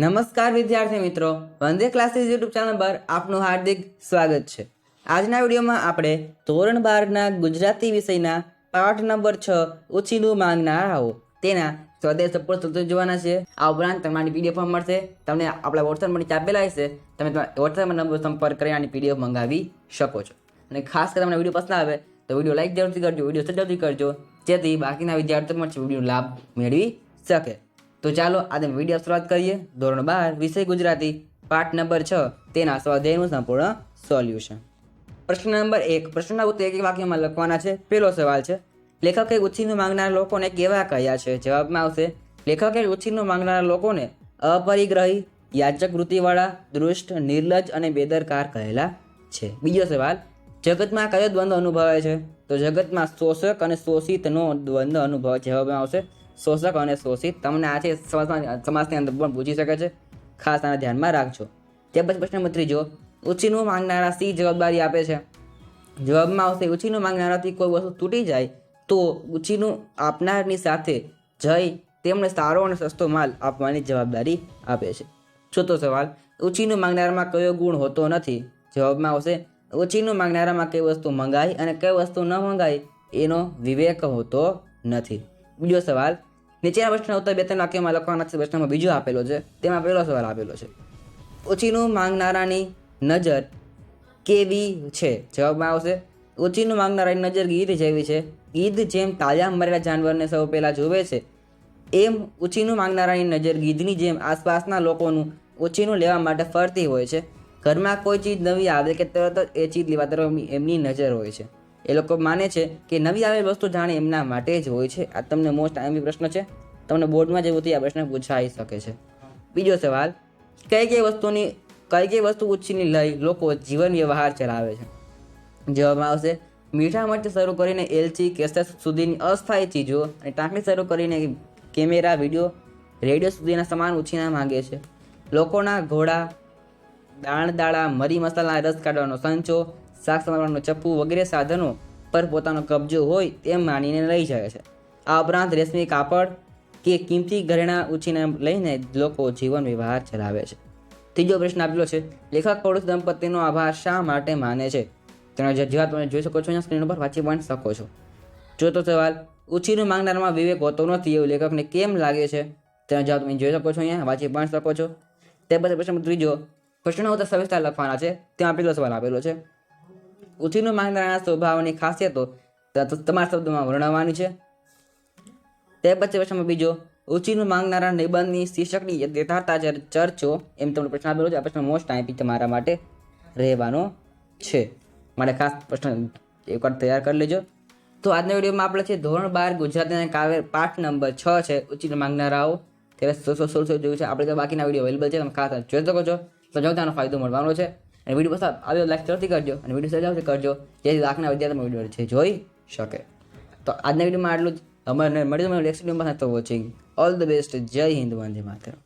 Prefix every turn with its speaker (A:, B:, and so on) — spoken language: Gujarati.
A: નમસ્કાર વિદ્યાર્થી મિત્રો. વંદે ક્લાસીસ યુટ્યુબ ચેનલ પર આપનું હાર્દિક સ્વાગત છે. આજના વિડીયોમાં આપણે ધોરણ બારના ગુજરાતી વિષયના પાઠ નંબર છ ઓછીનું માંગનારાઓ તેના સ્વદેશ સપોર્ટ સૂત્રો જોવાના છે. આ ઉપરાંત તમારી પીડીએફ પણ મળશે. તમને આપણા વોટ્સએપ પર આપેલા હશે તમે વોટ્સએપ નંબર સંપર્ક કરી આની પીડીએફ મંગાવી શકો છો. અને ખાસ કરીને તમને વીડિયો પસંદ આવે તો વીડિયો લાઈક જરૂરથી કરજો, વીડિયો જરૂરથી કરજો. જેથી બાકીના વિદ્યાર્થીઓ પણ વીડિયો લાભ મેળવી શકે. તો ચાલો આજે વીડિયો શરૂઆત કરીએ. ધોરણ બાર, વિષય ગુજરાતી. પાઠ નંબર છ, તેના સ્વાધ્યાયનું સંપૂર્ણ સોલ્યુશન પ્રશ્ન નંબર એક, પ્રશ્નના ઉત્તર એક વાક્યમાં લખવાના છે. પહેલો સવાલ છે, લેખકે ઉછીનું માંગનાર લોકોને કેવા કહ્યા છે? જવાબમાં આવશે, લેખકે ઉછીનું માંગનાર લોકોને અપરિગ્રહી યાચક વૃત્તિવાળા, દૃષ્ટ, નિર્લજ અને બેદરકાર કહેલા છે. બીજો સવાલ, જગતમાં કયો દ્વંદ્વ અનુભવે છે? તો જગતમાં શોષક અને શોષિતનો દ્વંદ્વ અનુભવ જવાબમાં આવશે શોષક અને શોષિત તમને આ છે સમાજની અંદર પણ પૂછી શકે છે. ખાસ આને ધ્યાનમાં રાખજો. તે પછી પ્રશ્ન નંબર ત્રીજો, ઉછીનું માંગનારા સી જવાબદારી આપે છે? જવાબમાં આવશે, ઉછીનું માંગનારાથી કોઈ વસ્તુ તૂટી જાય તો ઉછીનું આપનારની સાથે જઈ તેમને સારો અને સસ્તો માલ આપવાની જવાબદારી આપે છે. ચોથો સવાલ, ઉછીનું માંગનારામાં કયો ગુણ હોતો નથી? જવાબમાં આવશે, ઉછીનું માંગનારામાં કઈ વસ્તુ મંગાઈ અને કઈ વસ્તુ ન મંગાઈ એનો વિવેક હોતો નથી. બીજો સવાલ નીચેના પ્રશ્ન ઉત્તર બે ત્રણ વાક્યમાં લખવાના છે પ્રશ્નમાં બીજો આપેલો છે. તેમાં પહેલો સવાલ આપેલો છે. ઓછીનું માંગનારાની નજર કેવી છે? જવાબમાં આવશે ઓછીનું માંગનારાની નજર ગીધ જેવી છે? ગીધ જેમ તાજા મરેલા જાનવરને સૌ પહેલાં જોવે છે, એમ ઓછીનું માંગનારાની નજર ગીધની જેમ આસપાસના લોકોનું ઓછીનું લેવા માટે ફરતી હોય છે. ઘરમાં કોઈ ચીજ નવી આવે કે તરત જ એ ચીજ લેવા તરફ એમની નજર હોય છે. એ લોકો માને છે કે નવી આવેલ વસ્તુ જાણે એમના માટે જ હોય છે. આ તમને મોસ્ટ આઈમી પ્રશ્ન છે. તમને બોર્ડમાં જેવું આ પ્રશ્ન પૂછાઈ શકે છે. બીજો સવાલ, કઈ કઈ વસ્તુની, કઈ કઈ વસ્તુ ઉછીની લઈ લોકો જીવન વ્યવહાર ચલાવે છે? જવાબમાં આવશે, મીઠા મરચી શરૂ કરીને એલચી, કેસર સુધીની અસ્થાયી ચીજો અને ટાંકણી શરૂ કરીને કેમેરા, વીડિયો, રેડિયો સુધીના સમાન ઉછીના માગે છે. લોકોના ઘોડા દાણ દાળા મરી મસાલા રસ કાઢવાનો સંચો શાક સંભાળવાનું ચપ્પુ વગેરે સાધનો પર પોતાનો કબજો હોય તેમ માનીને લઈ જાય છે. આ ઉપરાંત રેશમી કાપડ કે કિંમતી ઘરેણા ઉછીને લઈને લોકો જીવન વ્યવહાર ચલાવે છે. ત્રીજો પ્રશ્ન આપેલો છે, લેખક પડોશ દંપતીનો આભાર શા માટે માને છે? તેનો જે જવાબ તમે જોઈ શકો છો, અહીંયા સ્ક્રીન ઉપર વાંચી પણ શકો છો. ચોથો સવાલ, ઉછીનું માંગનારમાં વિવેક હોતો નથી એવું લેખકને કેમ લાગે છે? તેનો જવાબ તમે જોઈ શકો છો અહીંયા, વાંચી પણ શકો છો. તે પછી પ્રશ્ન ત્રીજો પ્રશ્નો ઉત્તર સવિસ્તાર લખવાના છે ત્યાં આપેલો સવાલ આપેલો છે ઉછીનું માંગનારાના સ્વભાવની ખાસિયતો તમારા શબ્દોમાં વર્ણવવાની છે. તે પછી પ્રશ્નમાં બીજો, ઉછીનું માંગનારા નિબંધની શીર્ષકની યથાર્થતા ચર- ચર્ચો, એમ તમને પ્રશ્ન આપેલો છે, આ પ્રશ્ન મોસ્ટ આઈપી તમારા માટે રહેવાનો છે. માટે ખાસ પ્રશ્ન એકવાર તૈયાર કરી લેજો. તો આજના વિડીયોમાં આપણે છે ધોરણ બાર ગુજરાતીના કાવ્ય પાઠ નંબર છ છે ઉચિત માંગનારાઓ. ત્યારે સો સો સોળ જોયું છે. આપણે તો બાકીના વીડિયો અવેલેબલ છે, તમે ખાસ જોઈ શકો છો. તો જો તેનો ફાયદો મળવાનો છે. અને વીડિયો પસંદ આવ્યો લાઈક જરૂરથી કરજો અને વીડિયો સજાવથી કરજો. જેથી લાખના વિદ્યાર્થીઓ વીડિયો છે, જોઈ શકે. તો આજના વિડીયોમાં આટલું જ. અમારે મળી મળ્યું નેક્સ્ટ વિડીયોમાં તો વોચિંગ ઓલ ધ બેસ્ટ જય હિન્દ, વંદે માતરમ.